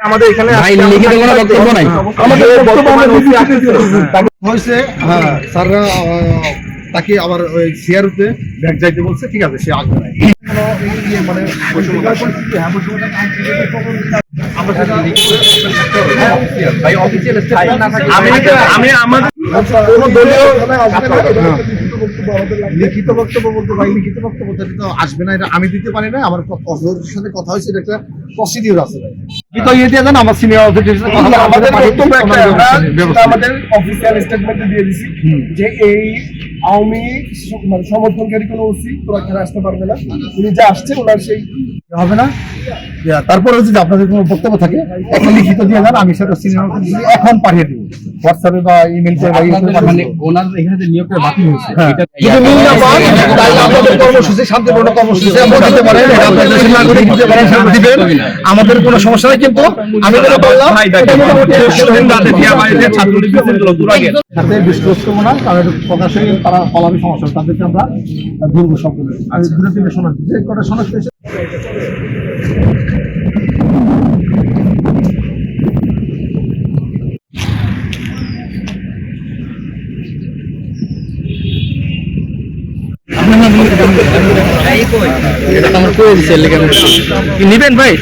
আমাদের এখানে লিখিত কোনো বক্তব্য নাই। আমাদের আসছে হয়েছে? হ্যাঁ স্যাররা তাকে আবার ওই সিআরতে ব্যাগ যাইতে বলছে ঠিক আছে সে আসবে না। ইয়ে মানে আমি আমাদের লিখিত বক্তব্য বলতে ভাই লিখিত বক্তব্য তো আসবে না এটা আমি দিতে পারি না আমার সাথে কথা হয়েছে এটা একটা প্রসিডিউর আছে ভাই। কি তো ইয়ে দিয়ে দেন আমার সিনিয়র আমাদের নেবে। আমাদের অফিসিয়াল স্টেটমেন্টে দিয়ে দিছি যে এই আওয়ামী মানে সমর্থনকারী কোনো ওসি তোরা এখানে আসতে পারবে না। উনি যা আসছে ওনার সেই হবে না। তারপরে হচ্ছে যে আপনাদের কোনো বক্তব্য থাকে একটা লিখিত দিয়ে দেন, আমি সেটা সিনিয়র এখন পাঠিয়ে দিব। হোয়াটসঅ্যাপে বা ইমেল করে বা মানে ওনার এখানে যে নিয়োগটা বাতিল হয়েছে হ্যাঁ। এটা যদি মিল না পান তাহলে আপনাদের কর্মসূচি শান্তিপূর্ণ কর্মসূচি আপনারা দিতে পারেন এটা আপনাদের দেশের নাগরিক দিতে পারেন সেটা দিবেন। আমাদের কোনো সমস্যা নেই কিন্তু আমি যেটা বললাম এটা মোটামুটি সাথে ডিসক্লোজ করব না তাদের প্রকাশে তারা ফলাবি সমস্যা তাদেরকে আমরা ধরবো দূরে থেকে শোনা যে কটা নিবেন ভাই?